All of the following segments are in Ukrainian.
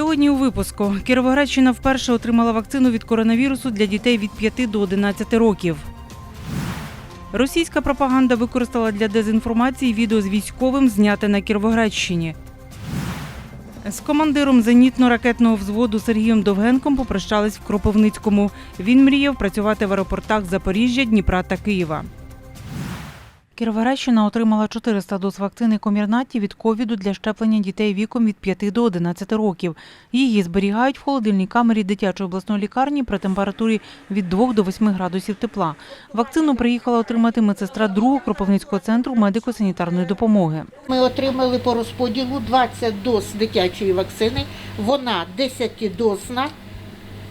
Сьогодні у випуску Кіровоградщина вперше отримала вакцину від коронавірусу для дітей від 5 до 11 років. Російська пропаганда використала для дезінформації відео з військовим, зняте на Кіровоградщині. З командиром зенітно-ракетного взводу Сергієм Довгенком попрощались в Кропивницькому. Він мріяв працювати в аеропортах Запоріжжя, Дніпра та Києва. Кіровоградщина отримала 400 доз вакцини Комірнаті від ковіду для щеплення дітей віком від 5 до 11 років. Її зберігають в холодильній камері дитячої обласної лікарні при температурі від 2 до 8 градусів тепла. Вакцину приїхала отримати медсестра другого Кропивницького центру медико-санітарної допомоги. Ми отримали по розподілу 20 доз дитячої вакцини. Вона 10-дозна.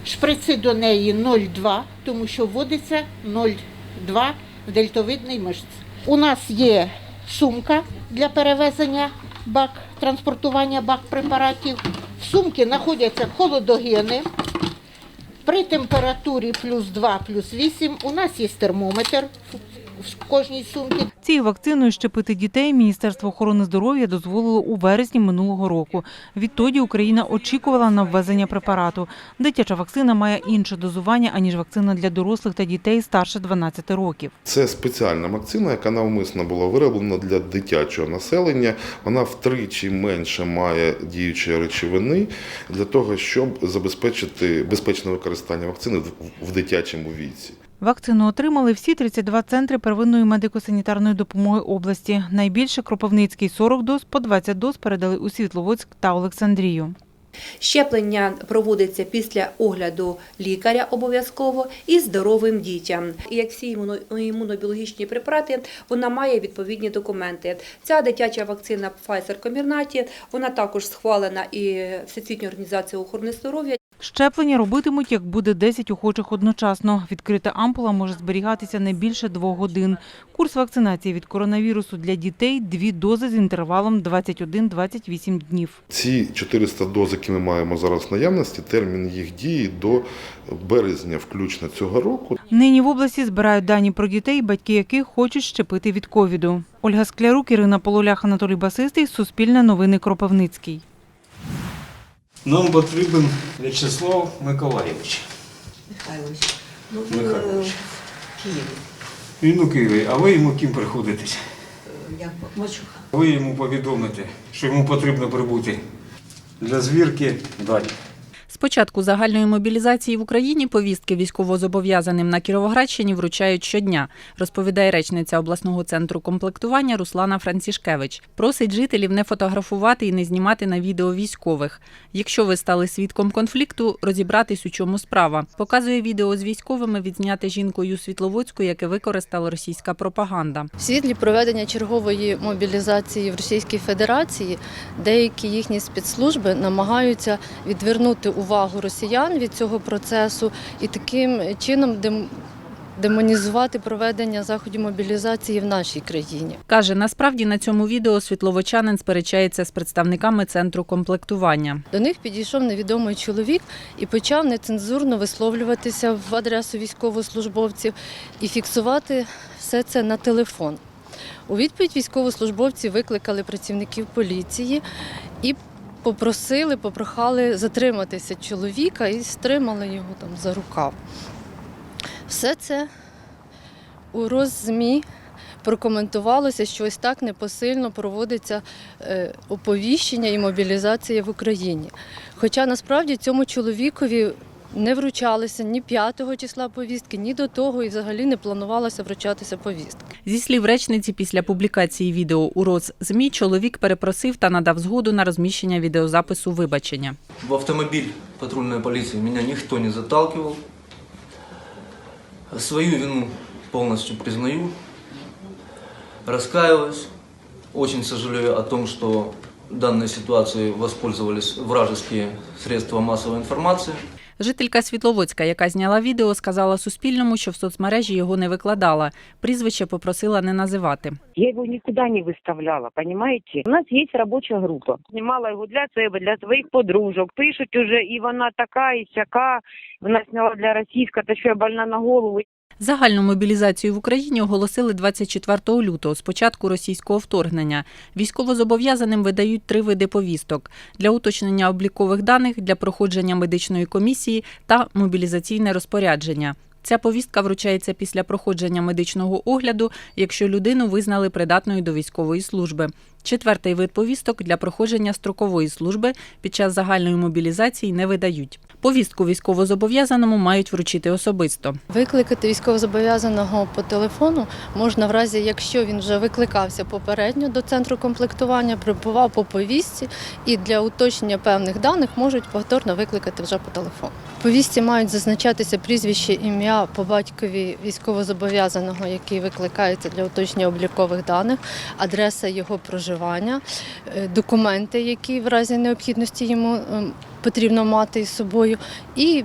Шприци до неї 0,2, тому що вводиться 0,2 в дельтовидний мишць. У нас є сумка для перевезення бак, транспортування бак препаратів. В сумці знаходяться холодогени. При температурі плюс 2, плюс 8 у нас є термометр в кожній сумці. Цією вакциною щепити дітей Міністерство охорони здоров'я дозволило у вересні минулого року. Відтоді Україна очікувала на ввезення препарату. Дитяча вакцина має інше дозування аніж вакцина для дорослих та дітей старше 12 років. Це спеціальна вакцина, яка навмисно була вироблена для дитячого населення. Вона втричі менше має діючої речовини для того, щоб забезпечити безпечне використання вакцини в- в дитячому віці. Вакцину отримали всі 32 центри первинної медико-санітарної допомоги області. Найбільше Кропивницький 40 доз, по 20 доз передали у Світловодськ та Олександрію. Щеплення проводиться після огляду лікаря обов'язково і здоровим дітям. Як всі імунобіологічні препарати, вона має відповідні документи. Ця дитяча вакцина Pfizer Comirnaty, вона також схвалена і Всесвітньою організацією охорони здоров'я. Щеплення робитимуть, як буде 10 охочих одночасно. Відкрита ампула може зберігатися не більше двох годин. Курс вакцинації від коронавірусу для дітей – дві дози з інтервалом 21-28 днів. Ці 400 доз, які ми маємо зараз в наявності, термін їх дії до березня включно цього року. Нині в області збирають дані про дітей, батьки яких хочуть щепити від ковіду. Ольга Склярук, Ірина Полулях, Анатолій Басистий, Суспільне новини Кропивницький. Нам потрібен В'ячеслав Миколаєвич. Михайлович, ну він, Михайлович. е, в Києві, Він у Києві, а ви йому ким приходитесь? Я Мачуха. Ви йому повідомите, що йому потрібно прибути для звірки далі. Початку загальної мобілізації в Україні повістки військовозобов'язаним на Кіровоградщині вручають щодня, розповідає речниця обласного центру комплектування Руслана Францішкевич. Просить жителів не фотографувати і не знімати на відео військових. Якщо ви стали свідком конфлікту, розібратись у чому справа. Показує відео з військовими відзняте жінкою Світловодську, яке використала російська пропаганда. В світлі проведення чергової мобілізації в Російській Федерації деякі їхні спецслужби намагаються відвернути увагу росіян від цього процесу і таким чином дем- демонізувати проведення заходів мобілізації в нашій країні. Каже, насправді на цьому відео світловочанин сперечається з представниками центру комплектування. До них підійшов невідомий чоловік і почав нецензурно висловлюватися в адресу військовослужбовців і фіксувати все це на телефон. У відповідь військовослужбовці викликали працівників поліції і попросили, попрохали затриматися чоловіка і стримали його там за рукав. Все це у роззмі прокоментувалося, що ось так непосильно проводиться е, оповіщення і мобілізація в Україні. Хоча насправді цьому чоловікові не вручалися ні 5 числа повістки, ні до того, і взагалі не планувалося вручатися повістка. Зі слів речниці, після публікації відео у РОЗ-ЗМІ чоловік перепросив та надав згоду на розміщення відеозапису вибачення. В автомобиль патрульной полиции меня никто не заталкивал. Свою вину полностью признаю, раскаиваюсь. Очень сожалею о том, что данной ситуацией воспользовались вражеские средства массовой информации. Жителька Світловодська, яка зняла відео, сказала Суспільному, що в соцмережі його не викладала. Прізвище попросила не називати. Я його нікуди не виставляла. розумієте? У нас є робоча група. Знімала його для себе, для своїх подружок. Пишуть уже, і вона така, і сяка. Вона сняла для російська, та що я больна на голову. Загальну мобілізацію в Україні оголосили 24 лютого, з початку російського вторгнення. Військовозобов'язаним видають три види повісток для уточнення облікових даних, для проходження медичної комісії та мобілізаційне розпорядження. Ця повістка вручається після проходження медичного огляду, якщо людину визнали придатною до військової служби. Четвертий вид повісток для проходження строкової служби під час загальної мобілізації не видають. Повістку військовозобов'язаному мають вручити особисто. Викликати військовозобов'язаного по телефону можна в разі, якщо він вже викликався попередньо до центру комплектування, прибував по повістці і для уточнення певних даних можуть повторно викликати вже по телефону. Повістці мають зазначатися прізвище, ім'я по батькові військовозобов'язаного, який викликається для уточнення облікових даних, адреса його проживання, е, документи, які в разі необхідності йому ем, потрібно мати із собою, і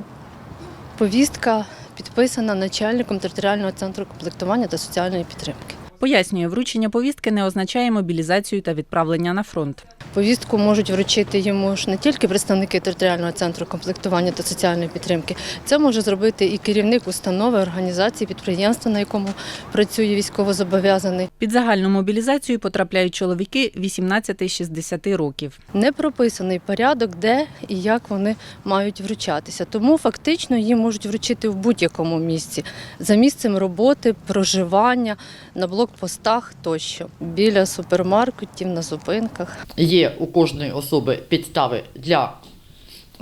повістка підписана начальником територіального центру комплектування та соціальної підтримки. Пояснює, вручення повістки не означає мобілізацію та відправлення на фронт. Повістку можуть вручити йому ж не тільки представники територіального центру комплектування та соціальної підтримки. Це може зробити і керівник установи, організації, підприємства, на якому працює військовозобов'язаний. Під загальну мобілізацію потрапляють чоловіки 18-60 років. Не прописаний порядок, де і як вони мають вручатися. Тому фактично їм можуть вручити в будь-якому місці за місцем роботи, проживання, на блокпостах тощо, біля супермаркетів, на зупинках. Є у кожної особи підстави для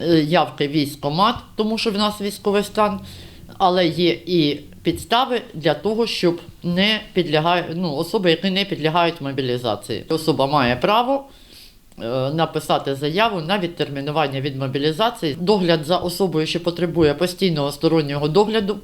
е, явки в військкомат, тому що в нас військовий стан, але є і підстави для того, щоб не підлягають, ну, особи, які не підлягають мобілізації. Особа має право е, написати заяву на відтермінування від мобілізації, догляд за особою, що потребує постійного стороннього догляду,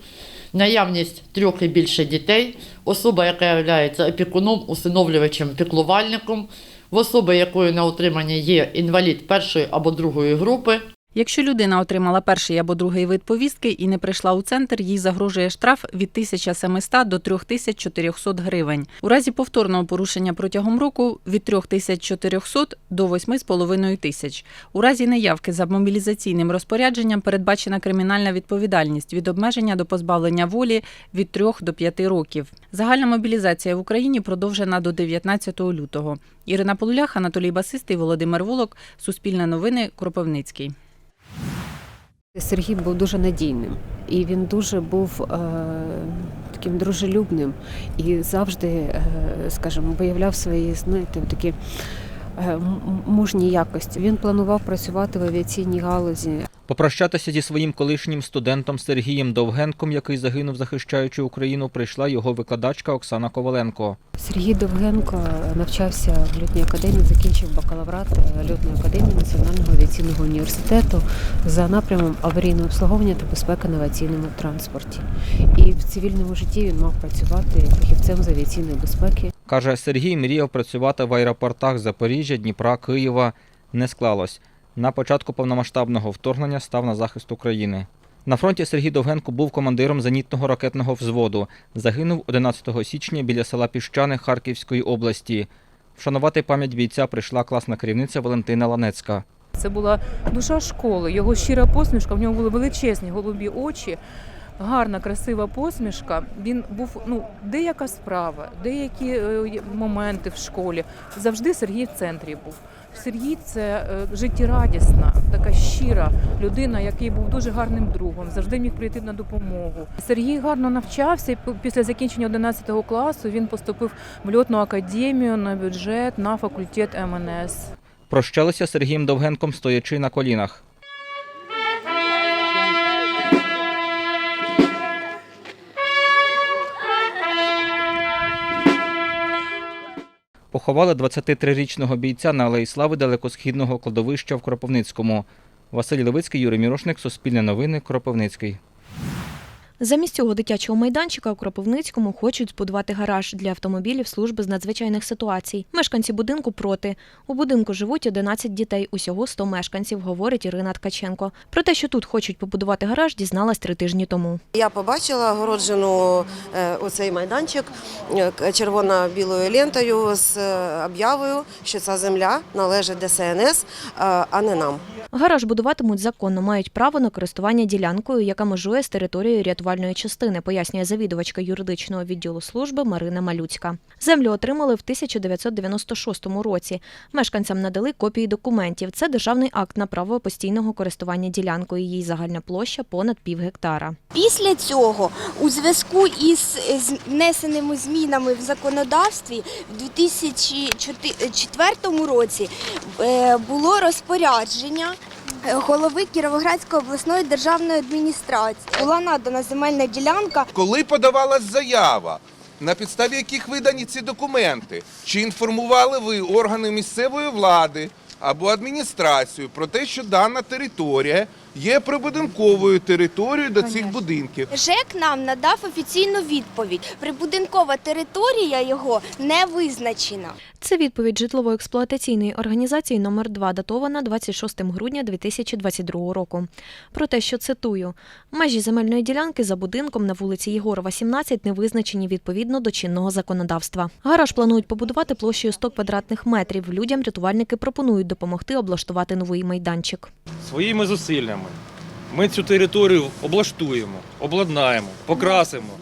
наявність трьох і більше дітей, особа, яка є опікуном, усиновлювачем, піклувальником, в особи, якої на утриманні є інвалід першої або другої групи, Якщо людина отримала перший або другий вид повістки і не прийшла у центр, їй загрожує штраф від 1700 до 3400 гривень. У разі повторного порушення протягом року від 3400 до 8500 тисяч. У разі неявки за мобілізаційним розпорядженням передбачена кримінальна відповідальність від обмеження до позбавлення волі від 3 до 5 років. Загальна мобілізація в Україні продовжена до 19 лютого. Ірина Полулях, Анатолій Басистий, Володимир Волок, Суспільне новини, Кропивницький. Сергій був дуже надійним, і він дуже був е, таким дружелюбним і завжди, е, скажімо, виявляв свої знаєте, такі е, мужні якості. Він планував працювати в авіаційній галузі. Попрощатися зі своїм колишнім студентом Сергієм Довгенком, який загинув, захищаючи Україну, прийшла його викладачка Оксана Коваленко. Сергій Довгенко навчався в льотній академії, закінчив бакалаврат е, льотної академії Національного авіаційного університету за напрямом аварійного обслуговування та безпеки на авіаційному транспорті. І в цивільному житті він мав працювати фахівцем з авіаційної безпеки. Каже, Сергій мріяв працювати в аеропортах Запоріжжя, Дніпра, Києва. Не склалось. На початку повномасштабного вторгнення став на захист України. На фронті Сергій Довгенко був командиром зенітного ракетного взводу. Загинув 11 січня біля села Піщани Харківської області. Вшанувати пам'ять бійця прийшла класна керівниця Валентина Ланецька. Це була душа школи, його щира посмішка, в нього були величезні голубі очі, гарна, красива посмішка. Він був ну, деяка справа, деякі е, моменти в школі. Завжди Сергій в центрі був. Сергій це е, життєрадісна, така щира людина, який був дуже гарним другом, завжди міг прийти на допомогу. Сергій гарно навчався. Після закінчення 11 класу він поступив в льотну академію на бюджет на факультет МНС. Прощалися Сергієм Довгенком, стоячи на колінах. Поховали 23-річного бійця на Алеї Слави далекосхідного кладовища в Кропивницькому. Василь Левицький, Юрій Мірошник, Суспільне новини, Кропивницький. Замість цього дитячого майданчика у Кропивницькому хочуть збудувати гараж для автомобілів служби з надзвичайних ситуацій. Мешканці будинку проти. У будинку живуть 11 дітей, усього 100 мешканців, говорить Ірина Ткаченко. Про те, що тут хочуть побудувати гараж, дізналась три тижні тому. Я побачила огороджену е, оцей майданчик е, червоно-білою лентою з е, об'явою, що ця земля належить ДСНС, а не нам. Гараж будуватимуть законно, мають право на користування ділянкою, яка межує з територією рятувальної частини, пояснює завідувачка юридичного відділу служби Марина Малюцька. Землю отримали в 1996 році. Мешканцям надали копії документів. Це державний акт на право постійного користування ділянкою. Її загальна площа понад пів гектара. Після цього, у зв'язку із внесеними змінами в законодавстві, в 2004 році е, було розпорядження голови Кіровоградської обласної державної адміністрації. Була надана земельна ділянка Коли подавалась заява, на підставі яких видані ці документи, чи інформували ви органи місцевої влади або адміністрацію про те, що дана територія є прибудинковою територією до цих будинків? ЖЕК нам надав офіційну відповідь. Прибудинкова територія його не визначена. Це відповідь житлово-експлуатаційної організації номер 2 датована 26 грудня 2022 року. Про те, що цитую, межі земельної ділянки за будинком на вулиці Єгорова, 17 не визначені відповідно до чинного законодавства. Гараж планують побудувати площею 100 квадратних метрів. Людям рятувальники пропонують допомогти облаштувати новий майданчик. Своїми зусиллями ми цю територію облаштуємо, обладнаємо, покрасимо.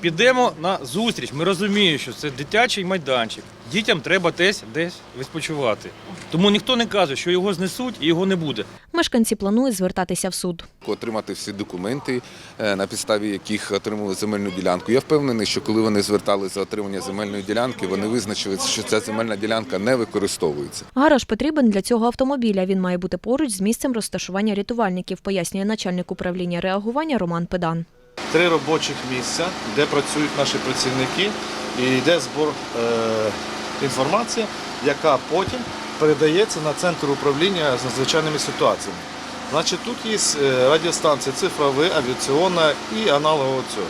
Підемо на зустріч. Ми розуміємо, що це дитячий майданчик. Дітям треба десь десь відпочивати. Тому ніхто не каже, що його знесуть і його не буде. Мешканці планують звертатися в суд. отримати всі документи, е, на підставі яких отримали земельну ділянку. Я впевнений, що коли вони зверталися за отримання земельної ділянки, вони визначили, що ця земельна ділянка не використовується. Гараж потрібен для цього автомобіля. Він має бути поруч з місцем розташування рятувальників, пояснює начальник управління реагування Роман Педан. Три робочих місця, де працюють наші працівники, і йде збор е, інформації, яка потім передається на центр управління з надзвичайними ситуаціями. Значить, тут є е, радіостанція цифрова, авіаційна і аналогова цього.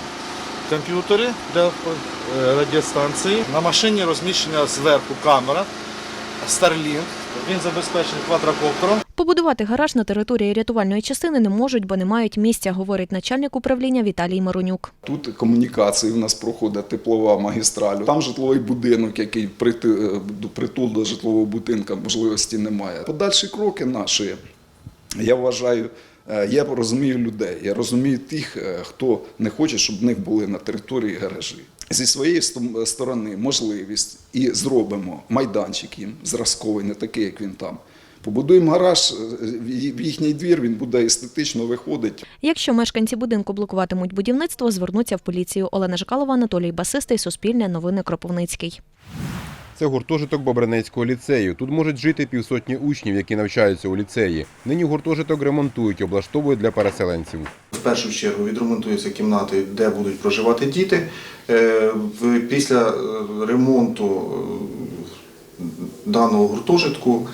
Комп'ютери для е, радіостанції. На машині розміщена зверху камера Starlink. Він забезпечений квадрокоптером. Побудувати гараж на території рятувальної частини не можуть, бо не мають місця, говорить начальник управління Віталій Маронюк. Тут комунікації у нас проходить теплова магістраль. Там житловий будинок, який е, до- притул до житлового будинку можливості немає. Подальші кроки наші, я вважаю, е, я розумію людей. Я розумію тих, е, хто не хоче, щоб в них були на території гаражі. Зі своєї сто- сторони можливість і зробимо майданчик їм зразковий, не такий, як він там. Побудуємо гараж, е, в їхній двір він буде естетично виходить. Якщо мешканці будинку блокуватимуть будівництво, звернуться в поліцію. Олена Жикалова, Анатолій Басистий, Суспільне новини Кропивницький. Це гуртожиток Бобринецького ліцею. Тут можуть жити півсотні учнів, які навчаються у ліцеї. Нині гуртожиток ремонтують, облаштовують для переселенців. В першу чергу відремонтуються кімнати, де будуть проживати діти. Е, Після е, ремонту е, даного гуртожитку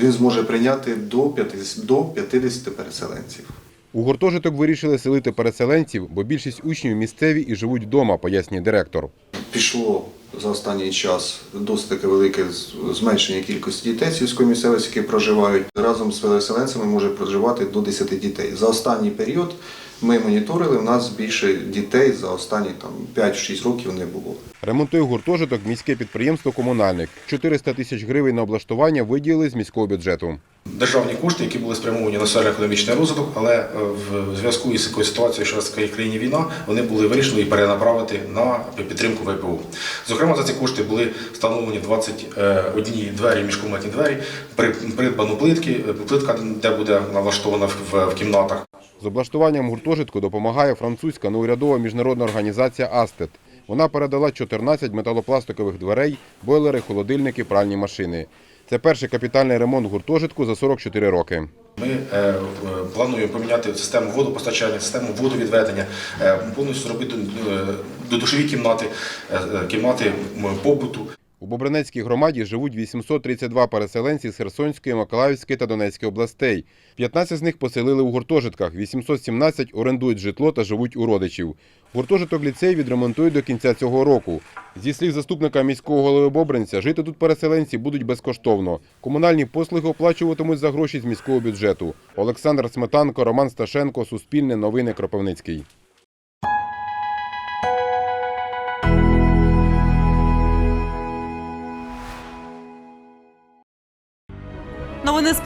він зможе прийняти до 50, до 50 переселенців. У гуртожиток вирішили селити переселенців, бо більшість учнів місцеві і живуть вдома, пояснює директор. Пішло за останній час досить таке велике зменшення кількості дітей сільської місцевості, які проживають. Разом з переселенцями може проживати до 10 дітей. За останній період ми моніторили, у нас більше дітей за останні там, 5-6 років не було. Ремонтує гуртожиток міське підприємство Комунальник. 400 тисяч гривень на облаштування виділили з міського бюджету. державні кошти, які були спрямовані на соціально-економічний розвиток, але е, в зв'язку із такою ситуацією, що в країні війна, вони були вирішені перенаправити на підтримку ВПО. Зокрема, за ці кошти були встановлені 21 двері, міжкомнатні двері, при- придбано плитки, е, плитка, де буде налаштована в кімнатах. З облаштуванням гуртожитку допомагає французька неурядова міжнародна організація Астет. Вона передала 14 металопластикових дверей, бойлери, холодильники, пральні машини. Це перший капітальний ремонт гуртожитку за 44 роки. Ми е, е, плануємо поміняти систему водопостачання, систему водовідведення, е, повністю зробити додушові кімнати, кімнати побуту. У Бобринецькій громаді живуть 832 переселенці з Херсонської, Миколаївської та Донецької областей. 15 з них поселили у гуртожитках, 817 орендують житло та живуть у родичів. Гуртожиток ліцей відремонтують до кінця цього року. Зі слів заступника міського голови Бобринця, жити тут переселенці будуть безкоштовно. Комунальні послуги оплачуватимуть за гроші з міського бюджету. Олександр Сметанко, Роман Сташенко, Суспільне новини Кропивницький.